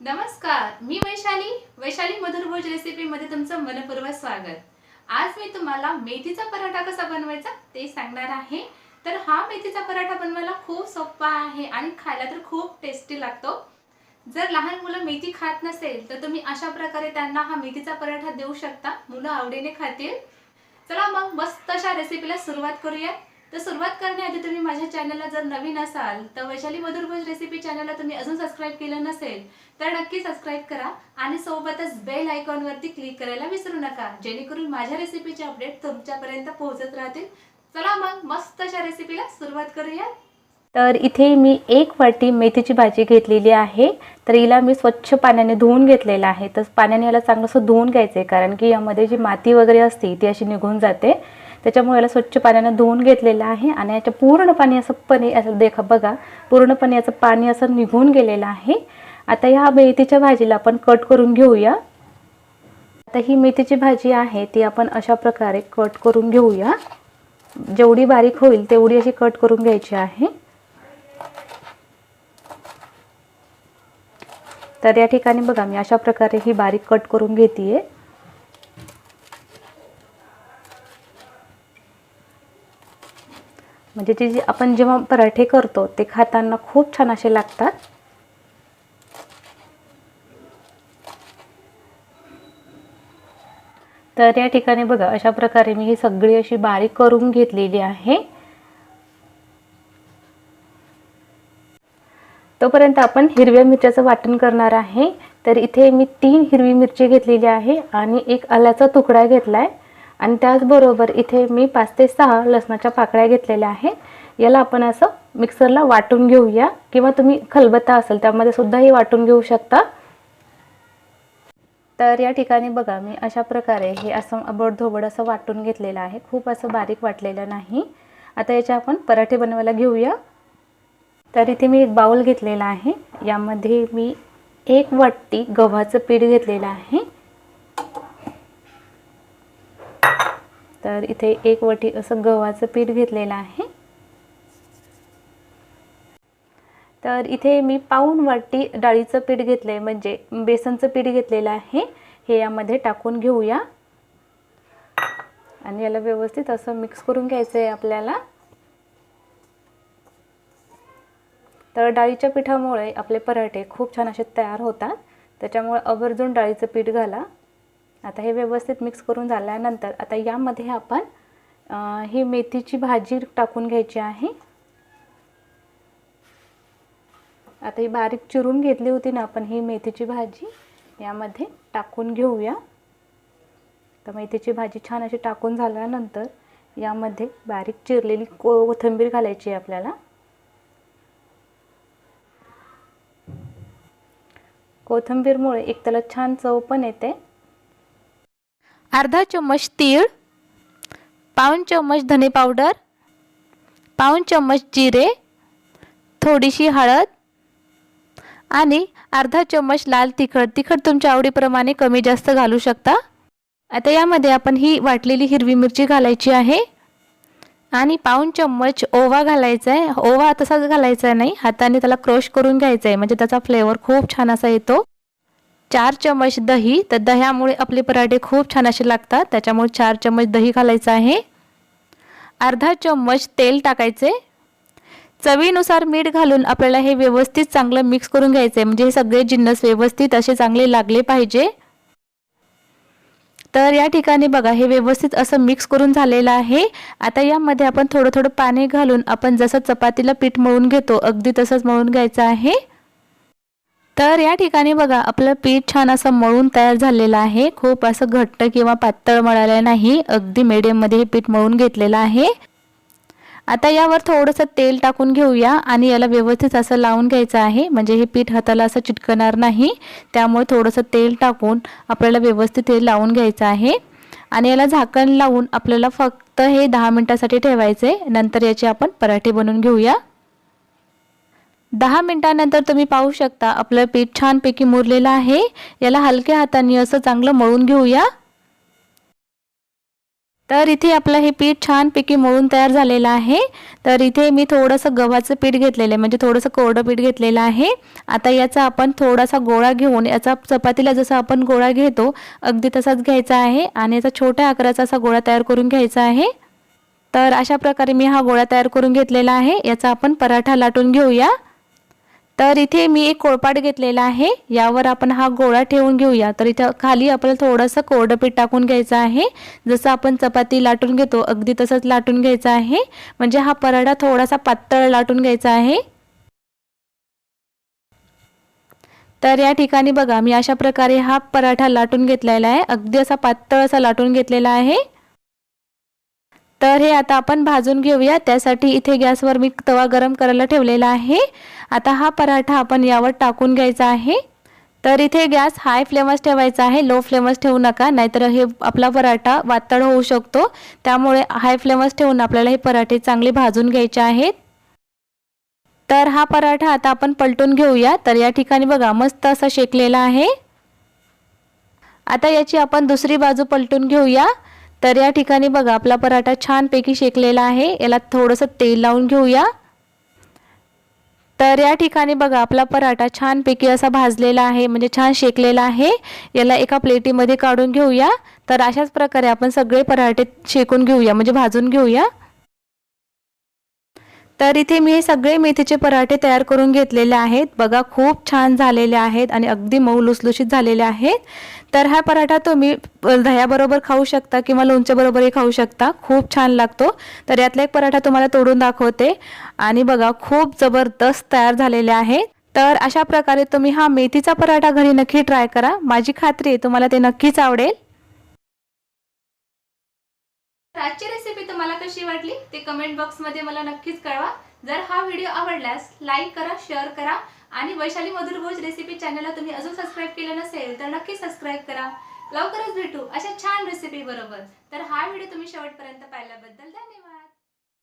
नमस्कार मी वैशाली. वैशाली मधुरभोज रेसिपीमध्ये तुमचं मनपूर्वक स्वागत. आज मी तुम्हाला मेथीचा पराठा कसा बनवायचा ते सांगणार आहे. तर हा मेथीचा पराठा बनवायला खूप सोपा आहे आणि खायला तर खूप टेस्टी लागतो. जर लहान मुलं मेथी खात नसेल तर तुम्ही अशा प्रकारे त्यांना हा मेथीचा पराठा देऊ शकता. मुलं आवडीने खातील. चला मग मस्त अशा रेसिपीला सुरुवात करूयात. तर सुरुवात करण्याआधी तुम्ही माझ्या चॅनलला जर नवीन असाल तर वैशाली मधुरभोज रेसिपी चॅनलला तुम्ही अजून सबस्क्राईब केलं नसेल तर नक्की सबस्क्राईब करा आणि सोबतच बेल आयकॉनवरती क्लिक करायला विसरू नका जेणेकरून माझ्या रेसिपीचे अपडेट तुमच्यापर्यंत पोहोचत राहतील. चला मग मस्त अशा रेसिपीला सुरुवात करूया. तर इथे मी एक वाटी मेथीची भाजी घेतलेली आहे. तर हिला मी स्वच्छ पाण्याने धुवून घेतलेलं आहे. तर पाण्याने याला चांगलंसं धुवून घ्यायचं आहे कारण की यामध्ये जी माती वगैरे असते ती अशी निघून जाते. त्याच्यामुळे याला स्वच्छ पाण्यानं धुवून घेतलेलं आहे आणि याचं पूर्ण पाणी असं पाणी असं देखा बघा पूर्णपणे याचं पाणी असं निघून गेलेलं आहे. आता ह्या मेथीच्या भाजीला आपण कट करून घेऊया. आता ही मेथीची भाजी आहे ती आपण अशा प्रकारे कट करून घेऊया. जेवढी बारीक होईल तेवढी अशी कट करून घ्यायची आहे. तर या ठिकाणी बघा मी अशा प्रकारे ही बारीक कट करून घेते म्हणजे ते जे आपण जेव्हा पराठे करतो ते खाताना खूप छान असे लागतात. तर या ठिकाणी बघा अशा प्रकारे मी ही सगळी अशी बारीक करून घेतलेली आहे. तोपर्यंत आपण हिरव्या मिरच्याचं वाटण करणार आहे. तर इथे मी तीन हिरवी मिरची घेतलेली आहे आणि एक आल्याचा तुकडा घेतला आहे आणि त्याचबरोबर इथे मी पाच ते सहा लसणाच्या पाकळ्या घेतलेल्या आहेत याला आपण असं मिक्सरला वाटून घेऊया. किंवा तुम्ही खलबत्ता असेल त्यामध्ये सुद्धा हे वाटून घेऊ शकता. तर या ठिकाणी बघा मी अशा प्रकारे हे असं अबड धोबड असं वाटून घेतलेलं आहे. खूप असं बारीक वाटलेलं नाही. आता याचे आपण पराठे बनवायला घेऊया. तर इथे मी एक बाऊल घेतलेला आहे. यामध्ये मी एक वाटी गव्हाचं पीठ घेतलेलं आहे. तर इथे एक वटी असं गव्हाचं पीठ घेतलेलं आहे. तर इथे मी पाऊन वाटी डाळीचं पीठ घेतलं आहे म्हणजे बेसनचं पीठ घेतलेलं आहे. हे यामध्ये टाकून घेऊया. आणि याला व्यवस्थित असं मिक्स करून घ्यायचं आहे आपल्याला. तर डाळीच्या पिठामुळे आपले पराठे खूप छान असे तयार होतात. त्याच्यामुळे आवर्जून डाळीचं पीठ घाला. आता हे व्यवस्थित मिक्स करून झाल्यानंतर आता यामध्ये आपण ही मेथीची भाजी टाकून घ्यायची आहे. आता ही बारीक चिरून घेतली होती ना आपण ही मेथीची भाजी यामध्ये टाकून घेऊया. तर मेथीची भाजी छान अशी टाकून झाल्यानंतर यामध्ये बारीक चिरलेली कोथिंबीर घालायची आहे आपल्याला. कोथिंबीरमुळे एक त्याला छान चव पण येते. अर्धा चम्मच तीळ पाऊण चम्मच धने पावडर पाऊण चम्मच जिरे थोडीशी हळद आणि अर्धा चम्मच लाल तिखट. तिखट तुमच्या आवडीप्रमाणे कमी जास्त घालू शकता. आता यामध्ये आपण ही वाटलेली हिरवी मिरची घालायची आहे आणि पाऊण चम्मच ओवा घालायचा आहे. ओवा तसाच घालायचा नाही. हाताने त्याला क्रश करून घ्यायचा आहे. म्हणजे त्याचा फ्लेवर खूप छान असा येतो. चार चम्मच दही तर दह्यामुळे आपले पराठे खूप छान असे लागतात. त्याच्यामुळे चार चम्मच दही घालायचं आहे. अर्धा चम्मच तेल टाकायचे. चवीनुसार मीठ घालून आपल्याला हे व्यवस्थित चांगलं मिक्स करून घ्यायचं आहे म्हणजे हे सगळे जिन्नस व्यवस्थित असे चांगले लागले पाहिजे. तर या ठिकाणी बघा हे व्यवस्थित असं मिक्स करून झालेलं आहे. आता यामध्ये आपण थोडं थोडं पाणी घालून आपण जसं चपातीला पीठ मळून घेतो अगदी तसंच मळून घ्यायचं आहे. तर या ठिकाणी बघा आपलं पीठ छान असं मळून तयार झालेलं आहे. खूप असं घट्ट किंवा पातळ मळालं नाही अगदी मीडियममध्ये हे पीठ मळून घेतलेलं आहे. आता यावर थोडंसं तेल टाकून घेऊया आणि याला व्यवस्थित असं लावून घ्यायचं आहे. म्हणजे हे पीठ हाताला असं चिटकणार नाही. त्यामुळे थोडंसं तेल टाकून आपल्याला व्यवस्थित हे लावून घ्यायचं आहे. आणि याला झाकण लावून आपल्याला फक्त हे दहा मिनटासाठी ठेवायचे नंतर याचे आपण पराठे बनवून घेऊया. दहा मिनटानंतर तुम्ही पाहू शकता आपलं पीठ छानपैकी मुरलेलं आहे. याला हलक्या हाताने असं चांगलं मळून घेऊया. तर इथे आपलं हे पीठ छानपैकी मळून तयार झालेलं आहे. तर इथे मी थोडंसं गव्हाचं पीठ घेतलेलं आहे म्हणजे थोडंसं कोरडं पीठ घेतलेलं आहे. आता याचा आपण थोडासा गोळा घेऊन याचा चपातीला जसा आपण गोळा घेतो अगदी तसाच घ्यायचा आहे. आणि याचा छोट्या आकाराचा असा गोळा तयार करून घ्यायचा आहे. तर अशा प्रकारे मी हा गोळा तयार करून घेतलेला आहे. याचा आपण पराठा लाटून घेऊया. तर इथे मी एक कोळपाट घेतलेला आहे. यावर आपण हा गोळा ठेवून घेऊया. तर इथं खाली आपल्याला थोडंसं कोरडं पीठ टाकून घ्यायचं आहे. जसं आपण चपाती लाटून घेतो अगदी तसंच लाटून घ्यायचं आहे. म्हणजे हा पराठा थोडासा पातळ लाटून घ्यायचा आहे. तर या ठिकाणी बघा मी अशा प्रकारे हा पराठा लाटून घेतलेला आहे. अगदी असा पातळ असा लाटून घेतलेला आहे. तर हे आता आपण भाजून घेऊया. त्यासाठी इथे गॅसवर मी तवा गरम करायला ठेवलेला आहे. आता हा पराठा आपण यावर टाकून घ्यायचा आहे. तर इथे गॅस हाय फ्लेमच ठेवायचा आहे. लो फ्लेमच ठेवू नका नाहीतर हे आपला पराठा वातळ होऊ शकतो. त्यामुळे हाय फ्लेमच ठेवून आपल्याला हे पराठे चांगले भाजून घ्यायचे आहेत. तर हा पराठा आता आपण पलटून घेऊया. तर या ठिकाणी बघा मस्त असा शेकलेला आहे. आता याची आपण दुसरी बाजू पलटून घेऊया. तर या ठिकाणी बघा आपला पराठा छानपैकी शेकलेला आहे. याला थोडंसं तेल लावून घेऊया. तर या ठिकाणी बघा आपला पराठा छानपैकी असा भाजलेला आहे म्हणजे छान शेकलेला आहे. याला एका प्लेटीमध्ये काढून घेऊया. तर अशाच प्रकारे आपण सगळे पराठे शेकून घेऊया म्हणजे भाजून घेऊया. तर इथे मी हे सगळे मेथीचे पराठे तयार करून घेतलेले आहेत. बघा खूप छान झालेले आहेत आणि अगदी मऊ लुसलुशीत झालेले आहेत. तर हा पराठा तुम्ही दह्याबरोबर खाऊ शकता किंवा लोणच्याबरोबरही खाऊ शकता. खूप छान लागतो. तर यातला एक पराठा तुम्हाला तोडून दाखवते. आणि बघा खूप जबरदस्त तयार झालेले आहे तर अशा प्रकारे तुम्ही हा मेथीचा पराठा घरी नक्की ट्राय करा. माझी खात्री आहे तुम्हाला ते नक्कीच आवडेल. आजची रेसिपी तुम्हाला कशी वाटली ते कमेंट बॉक्समध्ये मला नक्कीच कळवा. जर हा व्हिडिओ आवडल्यास लाईक करा शेअर करा आणि वैशाली मधुरभोज रेसिपी चॅनलला तुम्ही अजून सबस्क्राईब केलं नसेल तर नक्की सबस्क्राईब करा. लवकरच भेटू अशा छान रेसिपी बरोबर. तर हा व्हिडिओ तुम्ही शेवटपर्यंत पाहिल्याबद्दल धन्यवाद.